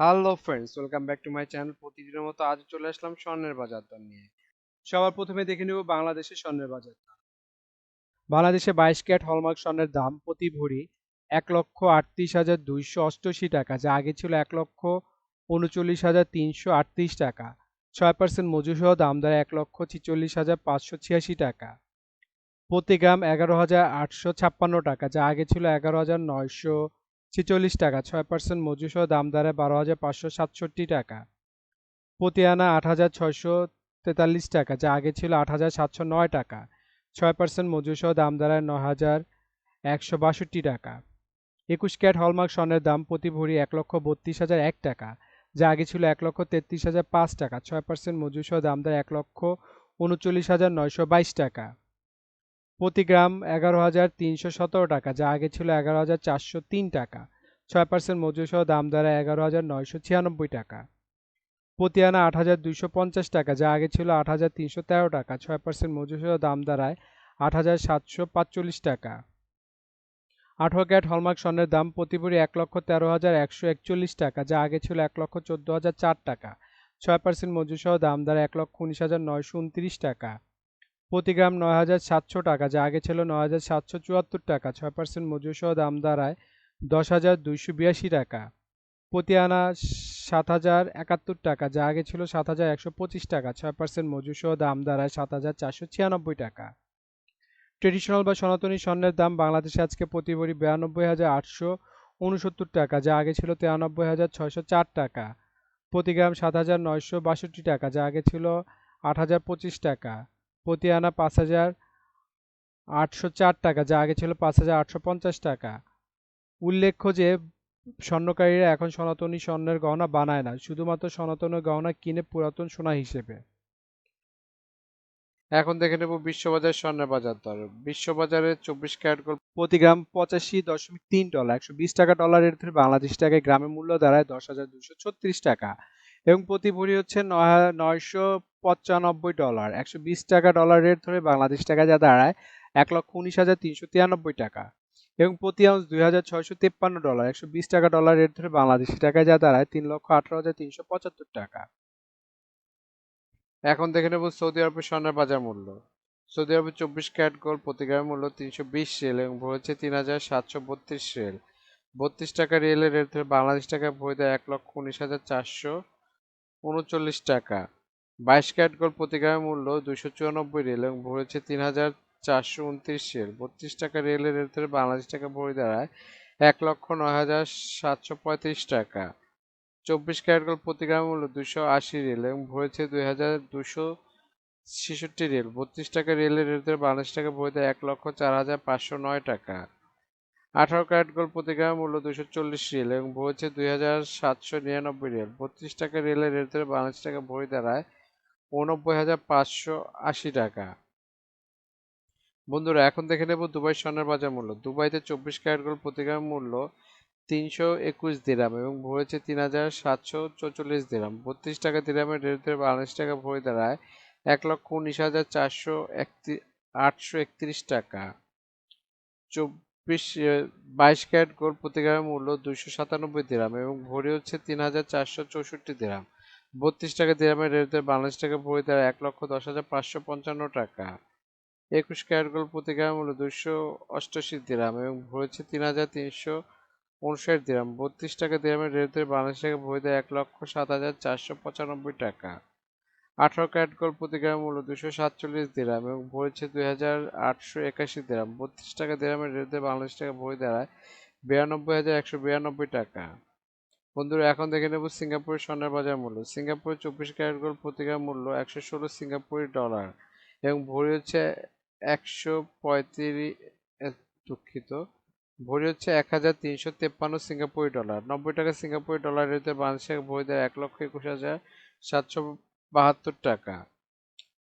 Hello friends welcome back to my channel প্রতিদিনের মতো আজ চলে আসলাম স্বর্ণের বাজার দর নিয়ে। সবার প্রথমে দেখে নেব বাংলাদেশের স্বর্ণের বাজার দর। বাংলাদেশে বাইশ ক্যারেট হলমার্ক স্বর্ণের দাম প্রতি ভরি এক লক্ষ আটত্রিশ হাজার দুইশো অষ্টআশি টাকা, যা আগে ছিল এক লক্ষ উনচল্লিশ হাজার তিনশো আটত্রিশ টাকা। ছয় পার্সেন্ট মজুসহ দাম দেয় এক লক্ষ ছিচল্লিশ হাজার পাঁচশো ছিয়াশি টাকা। প্রতি গ্রাম এগারো হাজার আটশো ছাপ্পান্ন টাকা, যা আগে ছিল এগারো হাজার নয়শো ছেচল্লিশ টাকা, ছয় পার্সেন্ট মজুসহ দাম দাঁড়ায় বারো হাজার পাঁচশো সাতষট্টি টাকা। প্রতি আনা আট হাজার ছয়শো তেতাল্লিশ টাকা, যা আগে ছিল আট হাজার সাতশো নয় টাকা। ছয় পার্সেন্ট মজুসহ দাম দাঁড়ায় ন হাজার একশো বাষট্টি টাকা। একুশ ক্যারেট হলমার্ক স্বর্ণের দাম প্রতি ভরি এক লক্ষ বত্রিশ হাজার এক টাকা, যা আগে ছিল এক লক্ষ তেত্রিশ হাজার পাঁচ টাকা। ছয় পার্সেন্ট মজুসহ দাম দাঁড়ায় এক লক্ষ উনচল্লিশ হাজার নয়শো বাইশ টাকা। প্রতি গ্রাম এগারো হাজার তিনশো সতেরো টাকা, যা আগে ছিল এগারো হাজার চারশো তিন টাকা। ছয় পার্সেন্ট মজুরিসহ দাম দ্বারা এগারো হাজার নয়শো ছিয়ানব্বই টাকা। প্রতি আনা আট হাজার দুইশো পঞ্চাশ টাকা, যা আগে ছিল আট হাজার তিনশো তেরো টাকা। ছয় পার্সেন্ট মজুরিসহ দাম দাঁড়ায় আট হাজার সাতশো পাঁচচল্লিশ টাকা। আঠারো ক্যারেট হলমার্ক স্বর্ণের দাম প্রতি ভরি এক লক্ষ তেরো হাজার একশো একচল্লিশ টাকা, যা আগে ছিল এক লক্ষ চোদ্দ হাজার চার টাকা। ছয় পার্সেন্ট মজুরিসহ দাম দ্বারা এক লক্ষ উনিশ হাজার নয়শো উনত্রিশ টাকা। প্রতি গ্রাম নয় হাজার সাতশো টাকা, যা আগে ছিল নয় হাজার সাতশো চুয়াত্তর টাকা, ছয় পার্সেন্ট মজুরিসহ দাম দাঁড়ায় দশ হাজার দুইশো বিরাশি টাকা। প্রতি আনা সাত হাজার একাত্তর টাকা, যা আগে ছিল সাত হাজার একশো পঁচিশ টাকা, ছয় পার্সেন্ট মজুরিসহ দাম দাঁড়ায় সাত হাজার চারশো ছিয়ানব্বই টাকা। ট্রেডিশনাল বা সনাতনী স্বর্ণের দাম বাংলাদেশে আজকে প্রতি ভরি বিরানব্বই হাজার আটশো উনসত্তর টাকা, যা আগে ছিল তিরানব্বই হাজার ছয়শো চার টাকা। প্রতি গ্রাম সাত হাজার নয়শো বাষট্টি টাকা, যা আগে ছিল আট হাজার পঁচিশ টাকা। প্রতি আনা পাঁচ হাজার আটশো চার টাকা, যা আগে ছিল পাঁচ হাজার আটশো পঞ্চাশ টাকা। উল্লেখ্য যে, স্বর্ণকারীরা এখন সনাতনী স্বর্ণের গহনা বানায় না, শুধুমাত্র সনাতন গহনা কিনে পুরাতন সোনা হিসেবে। এখন দেখে নেব বিশ্ববাজার স্বর্ণের বাজার দর। বিশ্ববাজারে চব্বিশ ক্যারেট গোল্ড প্রতি গ্রাম পঁচাশি দশমিক তিন ডলার, একশো বিশ টাকা ডলার ধরে বাংলাদেশ টাকায় গ্রামের মূল্য দাঁড়ায় দশ হাজার দুশো ছত্রিশ টাকা। এবং প্রতি ভরি হচ্ছে নয়শো পঁচানব্বই ডলার, একশো বিশ টাকা ডলার রেট ধরে বাংলাদেশ টাকা যা দাঁড়ায়, এক লক্ষ উনিশ হাজার তিনশো তিরানব্বই টাকা। এবং প্রতি আউন্স দুই হাজার ছয়শো তেপ্পান্ন ডলার একশো বিশ টাকা ডলার রেট ধরে বাংলাদেশি টাকায় যা দাঁড়ায়, তিন লক্ষ আঠারো হাজার তিনশো পঁচাত্তর টাকা। এখন দেখে নেব সৌদি আরবের স্বর্ণের বাজার মূল্য। সৌদি আরবের চব্বিশ ক্যারেট গোল্ড প্রতি গ্রামের মূল্য তিনশো বিশ রেল এবং ভরেছে তিন হাজার সাতশো বত্রিশ রেল বত্রিশ টাকা রেলের রেট ধরে বাংলাদেশ টাকায় ভরে দেয় এক লক্ষ উনিশ হাজার চারশো উনচল্লিশ টাকা। বাইশ ক্যারেট গোল্ড প্রতি গ্রামের মূল্য দুশো চুরানব্বই রেল এবং ভরেছে তিন হাজার চারশো উনত্রিশ রেল বত্রিশ টাকা রেলের রেট ধরে বাংলাদেশ টাকা ভরে দাঁড়ায় এক লক্ষ নয় হাজার সাতশো পঁয়ত্রিশ টাকা। চব্বিশ ক্যারেট গোল্ড প্রতি গ্রামের মূল্য দুশো আশি রেল এবং ভরেছে দুই হাজার দুশো ছেষট্টি রেল বত্রিশ টাকা রেলের রেট ধরে বাংলাদেশ টাকা ভরে দেয় এক লক্ষ চার হাজার পাঁচশো নয় টাকা। আঠারো ক্যারেট গোল্ড প্রতি গ্রাম মূল্য দুশো চল্লিশ রিয়েল এবং ভরেছে দুই হাজার সাতশো নিরানব্বই রিয়েল। বত্রিশ টাকা রেলের রেট ধরে বাংলাদেশ টাকা বই দাঁড়ায় উনব্বই হাজার পাঁচশো আশি টাকা। বন্ধুরা, এখন দেখে নেব দুবাই স্বর্ণের বাজার মূল্য। দুবাইতে চব্বিশ ক্যারেট গোল্ড প্রতি গ্রাম মূল্য তিনশো একুশ দিরাম এবং ভরেছে তিন হাজার সাতশো চৌচল্লিশ দিরাম। বত্রিশ টাকা দিরামের রেট বাংলাদেশ টাকা ভরে দাঁড়ায় এক লক্ষ উনিশ হাজার চারশো আটশো একত্রিশ টাকা। চব্বিশ বাইশ ক্যারেট গোল্ড প্রতি গ্রামের মূল্য দুইশো সাতানব্বই দিরাম এবং ভরি হচ্ছে তিন হাজার চারশো চৌষট্টি দিরাম। বত্রিশ টাকা দিরামের রেট বাংলাদেশ টাকা ভরি দেয় এক লক্ষ দশ হাজার পাঁচশো পঞ্চান্ন টাকা। একুশ ক্যারেট গোল্ড প্রতি গ্রামের মূল্য দুইশো অষ্টআশি দিরাম এবং ভরেছে তিন হাজার তিনশো উনষাট দিরাম। বত্রিশ টাকা দিরামের রেট বাংলাদেশ টাকা ভরি দেয় এক লক্ষ সাত হাজার চারশো পঁচানব্বই টাকা। আঠারো ক্যারেট গোল্ড প্রতি গ্রাম মূল্য দুশো সাতচল্লিশ দিরাম এবং ভরেছে দুই হাজার আটশো একাশি দিরাম। বত্রিশ টাকা দিরামের রেটে বাংলাদেশ টাকা বই দাঁড়ায় বিরানব্বই হাজার একশো বিরানব্বই টাকা। বন্ধুরা, এখন দেখে নেব সিঙ্গাপুরের স্বর্ণের বাজার মূল্য। সিঙ্গাপুরের চব্বিশ ক্যারেট গোল্ড প্রতি গ্রাম মূল্য একশো ষোলো সিঙ্গাপুরি ডলার এবং ভরি হচ্ছে একশো পঁয়ত্রিশ দুঃখিত। ভরি হচ্ছে এক হাজার তিনশো তেপ্পান্ন সিঙ্গাপুরি ডলার। নব্বই টাকা সিঙ্গাপুরি ডলার রেটে বাংলাদেশ টাকা বই দেয় এক লক্ষ একুশ হাজার সাতশো বাহাত্তর টাকা।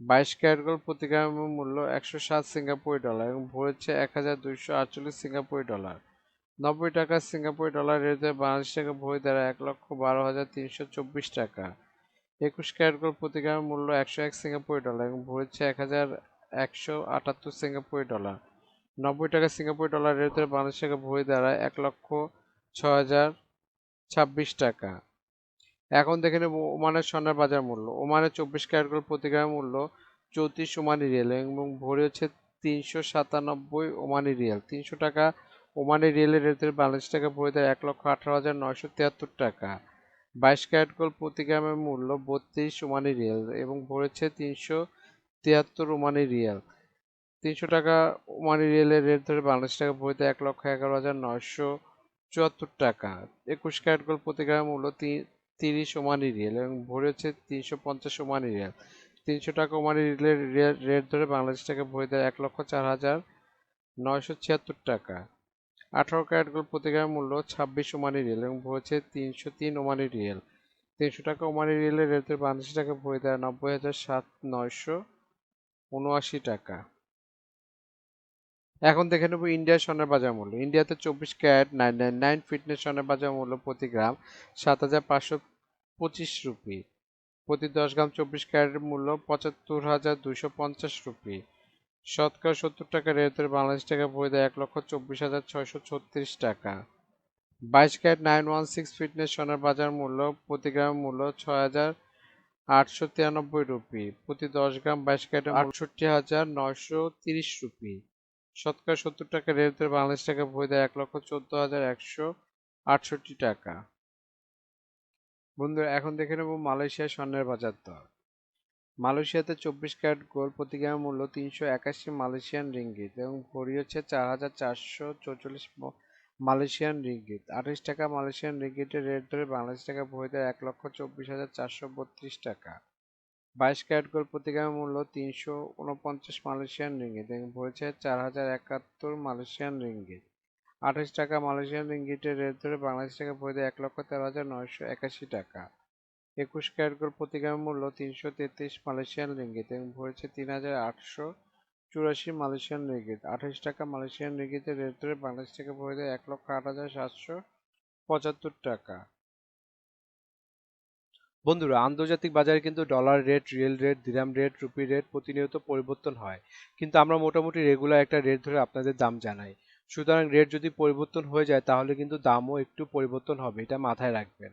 বাইশ ক্যারেট গোল্ড প্রতি গ্রামের মূল্য একশো সাত সিঙ্গাপুরি ডলার এবং ভরি হচ্ছে এক হাজার দুইশো আটচল্লিশ সিঙ্গাপুরি ডলার। নব্বই টাকা সিঙ্গাপুরি ডলার রেটে বাংলাদেশ টাকা ভরি দ্বারা এক লক্ষ বারো হাজার তিনশো চব্বিশ টাকা। একুশ ক্যারেট গোল্ড প্রতি গ্রামের মূল্য একশো এক সিঙ্গাপুরি ডলার এবং ভরেছে এক হাজার একশো আটাত্তর সিঙ্গাপুরি ডলার। নব্বই টাকা সিঙ্গাপুরি ডলার রেটে বাংলাদেশ টাকা ভরি দ্বারা এক লক্ষ ছ হাজার ছাব্বিশ টাকা। এখন দেখে নেব ওমানের স্বর্ণের বাজার মূল্য। ওমানের চব্বিশ ক্যারেট গোল্ড প্রতি গ্রাম মূল্য চৌত্রিশ ওমানি রিয়েল এবং ভরি হচ্ছে তিনশো সাতানব্বই ওমানি রিয়েল। তিনশো টাকা ওমানি রিয়েলের রেটের বাংলাদেশ টাকা ভরি দেয় এক লক্ষ আঠারো হাজার নয়শো তিয়াত্তর টাকা। বাইশ ক্যারেট গোল্ড প্রতি গ্রামের মূল্য বত্রিশ ওমানি রিয়েল এবং ভরেছে তিনশো তিয়াত্তর ওমানি রিয়েল। তিনশো টাকা ওমানি রিয়েলের রেট ধরে বাংলাদেশ টাকা ভরিতে এক লক্ষ এগারো হাজার নয়শো চুয়াত্তর টাকা। একুশ ক্যারেট গোল্ড প্রতি গ্রাম মূল্য তিরিশ ওমানি রিয়েল এবং ভরেছে তিনশো পঞ্চাশ ওমানি রিয়েল। তিনশো টাকা ওমানি রিয়েলের রেট ধরে বাংলাদেশ টাকা ভরিতে এক লক্ষ চার হাজার নয়শো ছিয়াত্তর টাকা। আঠারো ক্যারেট গোল্ড প্রতি গ্রাম মূল্য ছাব্বিশ ওমানি রিয়েল এবং ভরেছে তিনশো তিন ওমানি রিয়েল। তিনশো টাকা ওমানি রিয়েলের রেট ধরে বাংলাদেশ টাকা ভরি দেয় নব্বই হাজার সাত নয়শো উনআশি টাকা। এখন দেখে নেব ইন্ডিয়ার স্বর্ণের বাজার মূল্য। ইন্ডিয়াতে চব্বিশ carat, nine nine nine fitness স্বর্ণের বাজার মূল্য প্রতি গ্রাম সাত হাজার পাঁচশো পঁচিশ রুপি। প্রতি দশ গ্রাম চব্বিশ ক্যারেটের মূল্য পঁচাত্তর হাজার দুশো পঞ্চাশ রুপি। শতকরা সত্তর টাকা রেটের বাংলাদেশ টাকা বই দেয় এক লক্ষ চব্বিশ হাজার ছয়শো ছত্রিশ টাকা। বাইশ carat nine one six fitness সোনার বাজার মূল্য, প্রতি গ্রাম মূল্য ছয় হাজার আটশো তিরানব্বই রুপি। প্রতি দশ গ্রাম বাইশ ক্যারেট আটষট্টি হাজার নয়শো তিরিশ রুপি। শতকরা সত্তর টাকা রেটের বাংলাদেশ টাকা বই দেয় এক লক্ষ চোদ্দ হাজার একশো আটষট্টি টাকা। বন্ধুরা, এখন দেখে নেব মালয়েশিয়ার স্বর্ণের বাজার দর। মালয়েশিয়াতে চব্বিশ ক্যারেট গোল্ড প্রতি মূল্য তিনশো একাশি মালয়েশিয়ান রিঙ্গিত এবং ভরি হচ্ছে চার হাজার চারশো চৌচল্লিশ মালয়েশিয়ান রিঙ্গিত। আঠাশ টাকা মালয়েশিয়ান রিঙ্গিতের রেট ধরে বাংলাদেশ টাকা ভরি দেয় এক লক্ষ চব্বিশ হাজার চারশো বত্রিশ টাকা। বাইশ ক্যারেট গোল্ড প্রতি মূল্য তিনশো উনপঞ্চাশ মালয়েশিয়ান রিঙ্গিত এবং ভরেছে চার হাজার একাত্তর মালয়েশিয়ান রিঙ্গিত। আঠাশ টাকা মালয়েশিয়ান রিঙ্গিটের রেট ধরে বাংলাদেশ টাকা ভরি দেয় এক লক্ষ তেরো হাজার নয়শো একাশি টাকা। একুশ ক্যারেট গোল্ড প্রতি মূল্য তিনশো তেত্রিশ মালয়েশিয়ান রিঙ্গিত এবং ভরেছে তিন হাজার আটশো চুরাশি মালয়েশিয়ান রিঙ্গিত। আঠাশ টাকা মালয়েশিয়ান রিঙ্গিতের রেট ধরে বাংলাদেশ টাকা ভরে দেয় এক লক্ষ আট হাজার সাতশো পঁচাত্তর টাকা। বন্ধুরা, আন্তর্জাতিক বাজারে কিন্তু dollar rate riyal rate dirham rate rupee rate প্রতিনিয়ত পরিবর্তন হয়। কিন্তু আমরা মোটামুটি রেগুলার একটা রেট ধরে আপনাদের দাম জানাই। সুতরাং রেট যদি পরিবর্তন হয়ে যায়, তাহলে কিন্তু দামও একটু পরিবর্তন হবে, এটা মাথায় রাখবেন।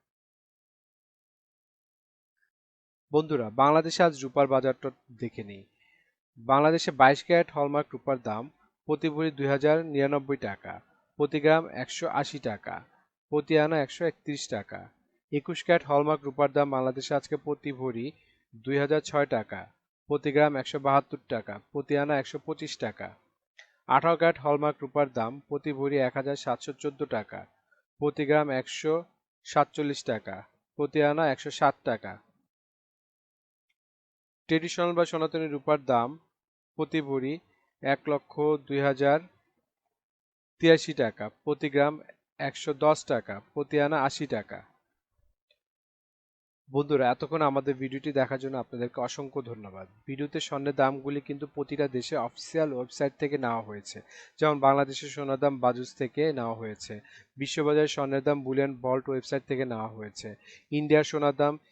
বন্ধুরা, বাংলাদেশে আজ রূপার বাজারটা দেখে নিই। বাংলাদেশে বাইশ ক্যারেট হলমার্ক রূপার দাম প্রতি ভরি দুই হাজার নিরানব্বই টাকা, প্রতি গ্রাম একশো আশি টাকা, প্রতি আনা একশো একত্রিশ টাকা। একুশ ক্যারেট হলমার্ক রূপার দাম বাংলাদেশে আজকে প্রতি ভরি দুই হাজার ছয় টাকা, প্রতি গ্রাম একশো বাহাত্তর টাকা, প্রতি আনা একশো পঁচিশ টাকা। আঠারো ক্যারেট হলমার্ক রূপার দাম প্রতি ভরি এক হাজার সাতশো চোদ্দ টাকা, প্রতি গ্রাম একশো সাতচল্লিশ টাকা, প্রতি আনা একশো সাত টাকা। ট্রেডিশনাল বা সনাতনী রূপার দাম প্রতি ভরি এক লক্ষ দুই হাজার তিরাশি টাকা, প্রতি গ্রাম একশো দশ টাকা, প্রতি আনা আশি টাকা। বন্ধুরা, এতক্ষণ আমাদের ভিডিওটি দেখার জন্য আপনাদেরকে অসংখ্য ধন্যবাদ। ভিডিওতে স্বর্ণের দামগুলি কিন্তু প্রতিটা দেশে অফিসিয়াল ওয়েবসাইট থেকে নেওয়া হয়েছে। যেমন বাংলাদেশের সোনার দাম বাজুস থেকে নেওয়া হয়েছে। বিশ্ববাজারের স্বর্ণের দাম বুলিয়ান বল্ট ওয়েবসাইট থেকে নেওয়া হয়েছে। ইন্ডিয়ার সোনার দাম